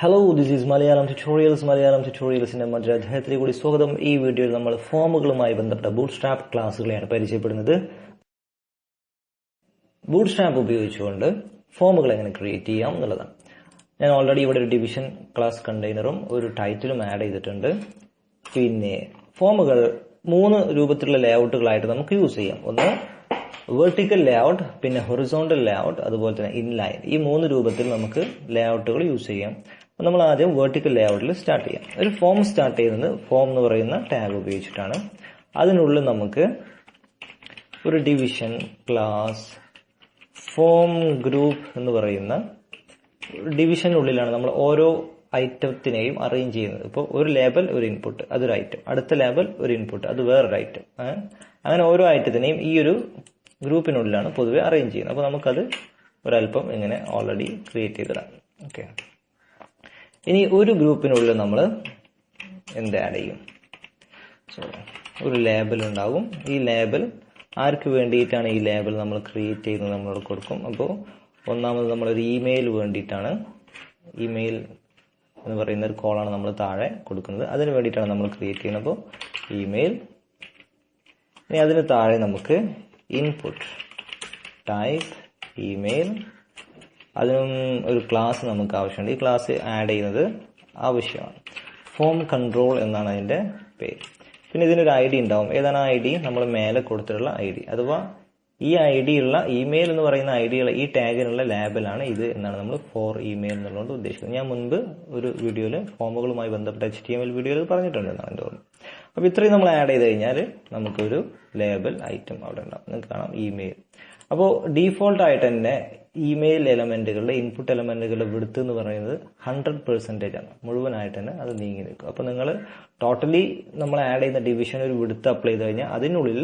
Hello this is Malayalam tutorials Malayalam ട്യൂട്ടോറിയൽസിന്റെ മറ്റൊരു അധ്യായത്തിൽ കൂടി സ്വാഗതം. ഈ വീഡിയോയിൽ നമ്മൾ ഫോമുകളുമായി ബന്ധപ്പെട്ട ബൂട്ട് സ്ട്രാപ്പ് ക്ലാസ്സുകളെയാണ് പരിചയപ്പെടുന്നത്. ബൂട്ട് സ്ട്രാപ്പ് ഉപയോഗിച്ചുകൊണ്ട് ഫോമുകൾ എങ്ങനെ ക്രിയേറ്റ് ചെയ്യാം എന്നുള്ളതാണ്. ഞാൻ ഓൾറെഡി ഇവിടെ ഒരു ഡിവിഷൻ ക്ലാസ് കണ്ടെയ്നറും ഒരു ടൈറ്റിലും ആഡ് ചെയ്തിട്ടുണ്ട്. പിന്നെ ഫോമുകൾ മൂന്ന് രൂപത്തിലുള്ള ലേഔട്ടുകളായിട്ട് നമുക്ക് യൂസ് ചെയ്യാം. ഒന്ന് വെർട്ടിക്കൽ ലേഔട്ട് പിന്നെ ഹൊറിസോണ്ടൽ ലേഔട്ട് അതുപോലെ തന്നെ ഇൻലൈൻ ഈ മൂന്ന് രൂപത്തിൽ നമുക്ക് ലേഔട്ടുകൾ യൂസ് ചെയ്യാം. നമ്മൾ ആദ്യം വെർട്ടിക്കൽ ലേഔട്ടിൽ സ്റ്റാർട്ട് ചെയ്യാം. ഒരു ഫോം സ്റ്റാർട്ട് ചെയ്യുന്നത് ഫോം എന്ന് പറയുന്ന ടാഗ് ഉപയോഗിച്ചിട്ടാണ്. അതിനുള്ളിൽ നമുക്ക് ഒരു ഡിവിഷൻ ക്ലാസ് ഫോം ഗ്രൂപ്പ് എന്ന് പറയുന്ന ഡിവിഷനുള്ളിലാണ് നമ്മൾ ഓരോ ഐറ്റത്തിനെയും അറേഞ്ച് ചെയ്യുന്നത്. ഇപ്പോൾ ഒരു ലേബൽ ഒരു ഇൻപുട്ട് അതൊരു ഐറ്റം അടുത്ത ലേബൽ ഒരു ഇൻപുട്ട് അത് വേറൊരു ഐറ്റം അങ്ങനെ ഓരോ ഐറ്റത്തിനെയും ഈ ഒരു ഗ്രൂപ്പിനുള്ളിലാണ് പൊതുവെ അറേഞ്ച് ചെയ്യുന്നത്. അപ്പോൾ നമുക്കത് ഒരല്പം ഇങ്ങനെ ഓൾറെഡി ക്രിയേറ്റ് ചെയ്തിടാം. ഓക്കെ ഇനി ഒരു ഗ്രൂപ്പിനുള്ളിൽ നമ്മൾ എന്ത് ആഡ് ചെയ്യും? ഒരു ലേബൽ ഉണ്ടാകും. ഈ ലേബൽ ആർക്ക് വേണ്ടിയിട്ടാണ് ഈ ലേബൽ നമ്മൾ ക്രിയേറ്റ് ചെയ്യുന്നത് നമ്മളോട് കൊടുക്കും? അപ്പോൾ ഒന്നാമത് നമ്മളൊരു ഇമെയിൽ വേണ്ടിയിട്ടാണ്. ഇമെയിൽ എന്ന് പറയുന്ന ഒരു കോളാണ് നമ്മൾ താഴെ കൊടുക്കുന്നത്. അതിന് വേണ്ടിയിട്ടാണ് നമ്മൾ ക്രിയേറ്റ് ചെയ്യുന്നത്. അപ്പോൾ ഇമെയിൽ ഇനി അതിന് താഴെ നമുക്ക് ഇൻപുട്ട് ടൈപ്പ് ഇമെയിൽ അതിനും ഒരു ക്ലാസ് നമുക്ക് ആവശ്യമുണ്ട്. ഈ ക്ലാസ് ആഡ് ചെയ്യുന്നത് ആവശ്യമാണ്. ഫോം കൺട്രോൾ എന്നാണ് അതിന്റെ പേര്. പിന്നെ ഇതിനൊരു ഐ ഡി ഉണ്ടാവും. ഏതാണ് ഐ ഡി നമ്മൾ മേലെ കൊടുത്തിട്ടുള്ള ഐ ഡി അഥവാ ഈ ഐ ഡി ഉള്ള ഇമെയിൽ എന്ന് പറയുന്ന ഐ ഡിയുള്ള ഈ ടാഗിനുള്ള ലാബിലാണ് ഇത് എന്നാണ് നമ്മൾ ഫോർ ഇമെയിൽ എന്നുള്ളത് ഉദ്ദേശിക്കുന്നത്. ഞാൻ മുൻപ് ഒരു വീഡിയോയിൽ ഫോമുകളുമായി ബന്ധപ്പെട്ട എച്ച് ടി എം എൽ വീഡിയോയിൽ പറഞ്ഞിട്ടുണ്ട് എന്നാണ് എന്റെ ഓർമ്മ. അപ്പോൾ ഇത്രയും നമ്മൾ ആഡ് ചെയ്ത് കഴിഞ്ഞാൽ നമുക്കൊരു ലേബൽ ഐറ്റം അവിടെ ഉണ്ടാവും. നിങ്ങൾക്ക് കാണാം ഇമെയിൽ അപ്പോൾ ഡീഫോൾട്ട് ആയിട്ട് തന്നെ ഇമെയിൽ എലമെന്റുകളുടെ ഇൻപുട്ട് എലമെന്റുകളുടെ വിടുത്ത് എന്ന് പറയുന്നത് ഹൺഡ്രഡ് പെർസെന്റേജ് ആണ്. മുഴുവനായിട്ട് തന്നെ അത് നീങ്ങി നിൽക്കും. അപ്പോൾ നിങ്ങൾ ടോട്ടലി നമ്മൾ ആഡ് ചെയ്യുന്ന ഡിവിഷൻ ഒരു വിടുത്ത് അപ്ലൈ ചെയ്ത് കഴിഞ്ഞാൽ അതിനുള്ളിൽ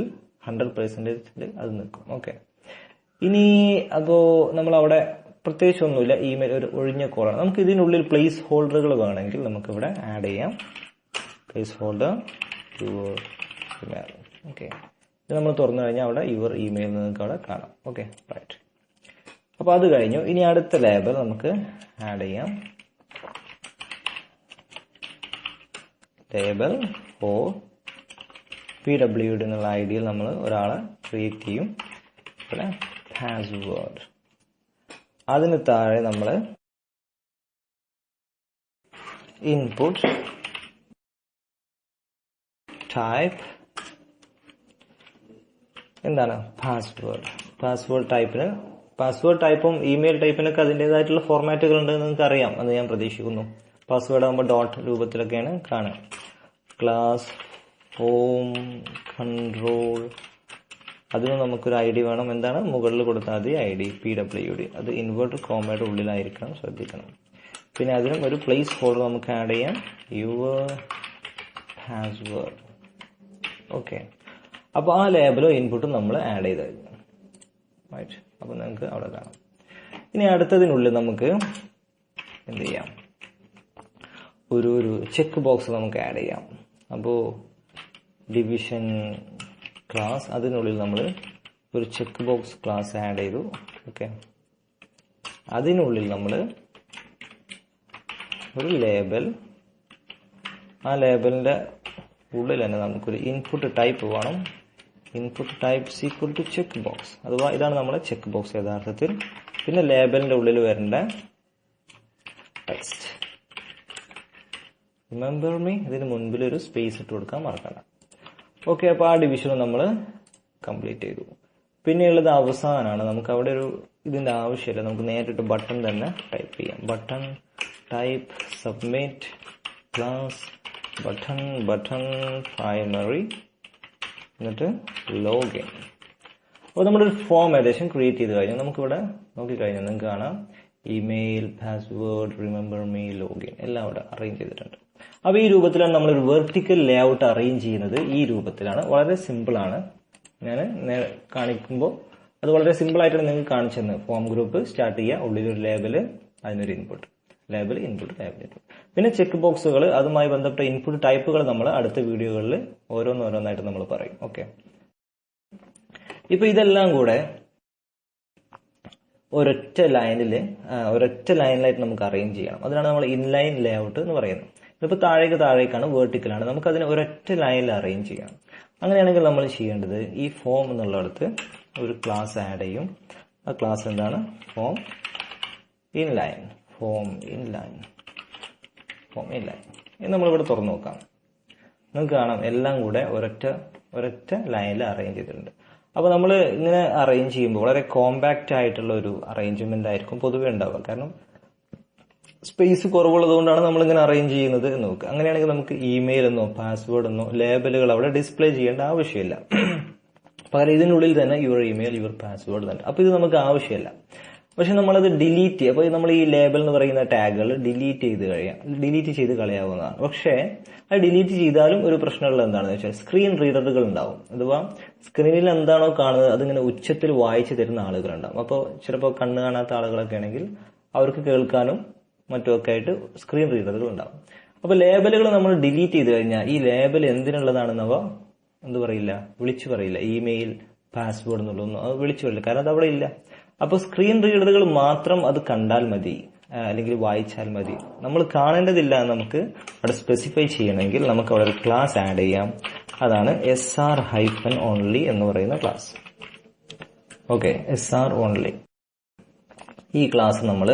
ഹൺഡ്രഡ് പെർസെന്റേജ് അത് നിൽക്കും. ഓക്കെ ഇനി അപ്പോൾ നമ്മൾ അവിടെ പ്രത്യേകിച്ച് ഒന്നുമില്ല. ഇമെയിൽ ഒരു ഒഴിഞ്ഞ കോളാണ് നമുക്ക് ഇതിനുള്ളിൽ പ്ലേസ് ഹോൾഡറുകൾ വേണമെങ്കിൽ നമുക്കിവിടെ ആഡ് ചെയ്യാം. പ്ലേസ് ഹോൾഡർ ടു ഓക്കെ ഇത് നമ്മൾ തുറന്നു കഴിഞ്ഞാൽ അവിടെ യുവർ ഇമെയിൽ നിങ്ങൾക്ക് അവിടെ കാണാം. ഓക്കെ റൈറ്റ് അപ്പോൾ അത് കഴിഞ്ഞു. ഇനി അടുത്ത ലേബൽ നമുക്ക് ആഡ് ചെയ്യാം. Label for P W D എന്നുള്ള ഐ ഡിയിൽ നമ്മൾ ഒരാളെ ക്രിയേറ്റ് ചെയ്യും. ഇവിടെ പാസ്വേഡ് അതിന് താഴെ നമ്മൾ ഇൻപുട്ട് ടൈപ്പ് എന്താണ്? പാസ്വേഡ് പാസ്വേഡ് ടൈപ്പിന് പാസ്വേഡ് ടൈപ്പും ഇമെയിൽ ടൈപ്പിനൊക്കെ അതിന്റെതായിട്ടുള്ള ഫോർമാറ്റുകൾ ഉണ്ടെന്ന് നിങ്ങൾക്ക് അറിയാം എന്ന് ഞാൻ പ്രതീക്ഷിക്കുന്നു. പാസ്വേഡ് ആകുമ്പോൾ ഡോട്ട് രൂപത്തിലൊക്കെയാണ് കാണുക. ക്ലാസ് ഹോം കൺട്രോൾ അതിന് നമുക്കൊരു ഐ ഡി വേണം. എന്താണ്? മുകളിൽ കൊടുത്താൽ മതി. I D P W D അത് ഇൻവേർട്ടർ കോമയുടെ ഉള്ളിലായിരിക്കണം. ശ്രദ്ധിക്കണം. പിന്നെ അതിനും ഒരു പ്ലേസ് ഹോൾഡർ നമുക്ക് ആഡ് ചെയ്യാം. യുവർ പാസ്വേഡ് ഓക്കെ അപ്പോൾ ആ ലേബലോ ഇൻപുട്ടും നമ്മൾ ആഡ് ചെയ്ത് കഴിഞ്ഞു അപ്പോൾ നമുക്ക് അവിടെ കാണാം. ഇനി അടുത്തതിനുള്ളിൽ നമുക്ക് എന്ത് ചെയ്യാം? ഒരു ഒരു ചെക്ക് ബോക്സ് നമുക്ക് ആഡ് ചെയ്യാം. അപ്പോൾ ഡിവിഷൻ ക്ലാസ് അതിനുള്ളിൽ നമ്മൾ ഒരു ചെക്ക് ബോക്സ് ക്ലാസ് ആഡ് ചെയ്തു. ഓക്കെ അതിനുള്ളിൽ നമ്മൾ ഒരു ലേബൽ ആ ലേബലിന്റെ ഉള്ളിൽ തന്നെ നമുക്കൊരു ഇൻപുട്ട് ടൈപ്പ് വേണം. Input type equal to check box അഥവാ ഇതാണ് നമ്മുടെ ചെക്ക് ബോക്സ് യഥാർത്ഥത്തിൽ. പിന്നെ ലേബലിന്റെ ഉള്ളിൽ വരേണ്ട ടെക്സ്റ്റ് റിമെമ്പർ മീ ഇതിന് മുൻപിൽ ഒരു സ്പേസ് ഇട്ട് കൊടുക്കാൻ മറക്കണ്ട. ഓക്കെ അപ്പോൾ ആ ഡിവിഷനും നമ്മൾ കംപ്ലീറ്റ് ചെയ്തു. പിന്നെയുള്ളത് അവസാനമാണ് നമുക്ക് അവിടെ ഒരു ഇതിന്റെ ആവശ്യമില്ല. നമുക്ക് നേരിട്ട് ബട്ടൺ തന്നെ ടൈപ്പ് ചെയ്യാം. Button type submit class button button primary എന്നിട്ട് ലോഗിൻ അപ്പോൾ നമ്മളൊരു ഫോം ഏകദേശം ക്രിയേറ്റ് ചെയ്ത് കഴിഞ്ഞു. നമുക്കിവിടെ നോക്കിക്കഴിഞ്ഞാൽ നിങ്ങൾക്ക് കാണാം. Email password remember me login എല്ലാം അവിടെ അറേഞ്ച് ചെയ്തിട്ടുണ്ട്. അപ്പോൾ ഈ രൂപത്തിലാണ് നമ്മളൊരു വെർട്ടിക്കൽ ലേഔട്ട് അറേഞ്ച് ചെയ്യുന്നത്. ഈ രൂപത്തിലാണ്. വളരെ സിമ്പിളാണ് ഞാൻ കാണിക്കുമ്പോൾ അത് വളരെ സിമ്പിൾ ആയിട്ടാണ് നിങ്ങൾക്ക് കാണിച്ചു തന്നത് ഫോം ഗ്രൂപ്പ് സ്റ്റാർട്ട് ചെയ്യുക. ഉള്ളിലൊരു ലേബൽ അതിനൊരു input label input type input പിന്നെ ചെക്ക് ബോക്സുകൾ അതുമായി ബന്ധപ്പെട്ട ഇൻപുട്ട് ടൈപ്പുകൾ നമ്മൾ അടുത്ത വീഡിയോകളിൽ ഓരോന്നോരോന്നായിട്ട് നമ്മൾ പറയും. ഓക്കെ ഇപ്പൊ ഇതെല്ലാം കൂടെ ഒരൊറ്റ ലൈനിൽ ഒരൊറ്റ ലൈനിലായിട്ട് നമുക്ക് അറേഞ്ച് ചെയ്യണം. അതിനാണ് നമ്മൾ ഇൻലൈൻ ലേഔട്ട് എന്ന് പറയുന്നത്. ഇപ്പൊ താഴേക്ക് താഴേക്കാണ് വേർട്ടിക്കലാണ് നമുക്ക് അതിനെ ഒരൊറ്റ ലൈനിൽ അറേഞ്ച് ചെയ്യണം. അങ്ങനെയാണെങ്കിൽ നമ്മൾ ചെയ്യേണ്ടത് ഈ ഫോം എന്നുള്ളിടത്ത് ഒരു ക്ലാസ് ആഡ് ചെയ്യും. ആ ക്ലാസ് എന്താണ്? Form inline form inline form inline ഇത് നമ്മളിവിടെ തുറന്നു നോക്കാം. നിങ്ങൾക്ക് കാണാം എല്ലാം കൂടെ ഒരൊറ്റ ഒരൊറ്റ ലൈനിൽ അറേഞ്ച് ചെയ്തിട്ടുണ്ട്. അപ്പോൾ നമ്മൾ ഇങ്ങനെ അറേഞ്ച് ചെയ്യുമ്പോൾ വളരെ കോമ്പാക്റ്റ് ആയിട്ടുള്ള ഒരു അറേഞ്ച്മെന്റ് ആയിരിക്കും പൊതുവേ ഉണ്ടാവുക. കാരണം സ്പേസ് കുറവുള്ളതുകൊണ്ടാണ് നമ്മൾ ഇങ്ങനെ അറേഞ്ച് ചെയ്യുന്നത് എന്ന് നോക്കുക. അങ്ങനെയാണെങ്കിൽ നമുക്ക് ഇമെയിൽ എന്നോ പാസ്വേഡ് എന്നോ ലേബലുകൾ അവിടെ ഡിസ്പ്ലേ ചെയ്യേണ്ട ആവശ്യമില്ല. പകരം ഇതിനുള്ളിൽ തന്നെ യുവർ ഇമെയിൽ യുവർ പാസ്വേഡ് തന്നെ. അപ്പോൾ ഇത് നമുക്ക് ആവശ്യമില്ല. പക്ഷെ നമ്മളത് ഡിലീറ്റ് അപ്പോൾ നമ്മൾ ഈ ലേബൽ എന്ന് പറയുന്ന ടാഗുകൾ ഡിലീറ്റ് ചെയ്ത് കഴിയാം ഡിലീറ്റ് ചെയ്ത് കളയാവുന്നതാണ്. പക്ഷേ അത് ഡിലീറ്റ് ചെയ്താലും ഒരു പ്രശ്നമുള്ള എന്താണെന്ന് വെച്ചാൽ സ്ക്രീൻ റീഡറുകൾ ഉണ്ടാവും അഥവാ സ്ക്രീനിൽ എന്താണോ കാണുന്നത് അതിങ്ങനെ ഉച്ചത്തിൽ വായിച്ചു തരുന്ന ആളുകളുണ്ടാവും. അപ്പോൾ ചിലപ്പോൾ കണ്ണ് കാണാത്ത ആളുകളൊക്കെ ആണെങ്കിൽ അവർക്ക് കേൾക്കാനും മറ്റുമൊക്കെ ആയിട്ട് സ്ക്രീൻ റീഡറുകൾ ഉണ്ടാവും അപ്പോൾ ലേബലുകൾ നമ്മൾ ഡിലീറ്റ് ചെയ്ത് കഴിഞ്ഞാൽ ഈ ലേബൽ എന്തിനുള്ളതാണെന്നവ എന്ത് പറയില്ല? വിളിച്ചു പറയില്ല. ഇമെയിൽ പാസ്വേഡ് എന്നുള്ളതൊന്നും അത് വിളിച്ചു പറയില്ല. കാരണം അത് അവിടെ ഇല്ല. അപ്പോൾ സ്ക്രീൻ റീഡറുകൾ മാത്രം അത് കണ്ടാൽ മതി അല്ലെങ്കിൽ വായിച്ചാൽ മതി. നമ്മൾ കാണേണ്ടതില്ല നമുക്ക് അവിടെ സ്പെസിഫൈ ചെയ്യണമെങ്കിൽ നമുക്ക് അവിടെ ഒരു ക്ലാസ് ആഡ് ചെയ്യാം. അതാണ് എസ് ആർ ഹൈഫൻ ഓൺലി എന്ന് പറയുന്ന class okay S R only ഈ ക്ലാസ് നമ്മൾ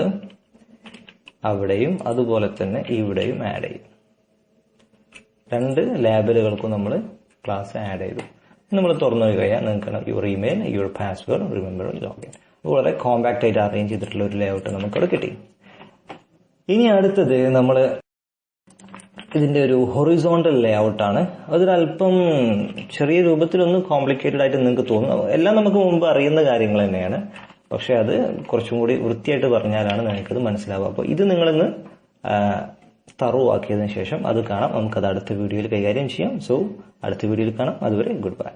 അവിടെയും അതുപോലെ തന്നെ ഇവിടെയും ആഡ് ചെയ്യും. രണ്ട് ലേബലുകൾക്കും നമ്മൾ ക്ലാസ് ആഡ് ചെയ്തു. നമ്മൾ തുറന്നു കഴിയാൻ നിങ്ങൾക്ക് your email your password remember login വളരെ കോമ്പാക്റ്റ് ആയിട്ട് അറേഞ്ച് ചെയ്തിട്ടുള്ള ഒരു ലേഔട്ട് നമുക്കവിടെ കിട്ടി. ഇനി അടുത്തത് നമ്മൾ ഇതിന്റെ ഒരു ഹൊറിസോണ്ടൽ ലേഔട്ട് ആണ്. അതൊരല്പം ചെറിയ രൂപത്തിലൊന്നും കോംപ്ലിക്കേറ്റഡ് ആയിട്ട് നിങ്ങൾക്ക് തോന്നും എല്ലാം നമുക്ക് മുമ്പ് അറിയുന്ന കാര്യങ്ങൾ തന്നെയാണ്. പക്ഷെ അത് കുറച്ചും കൂടി വൃത്തിയായിട്ട് പറഞ്ഞാലാണ് നിങ്ങൾക്കത് മനസ്സിലാവുക. അപ്പോൾ ഇത് നിങ്ങളിന്ന് തറവാക്കിയതിനു ശേഷം അത് കാണാം. നമുക്കത് അടുത്ത വീഡിയോയിൽ കൈകാര്യം ചെയ്യാം. സോ അടുത്ത വീഡിയോയിൽ കാണാം. അതുവരെ ഗുഡ് ബൈ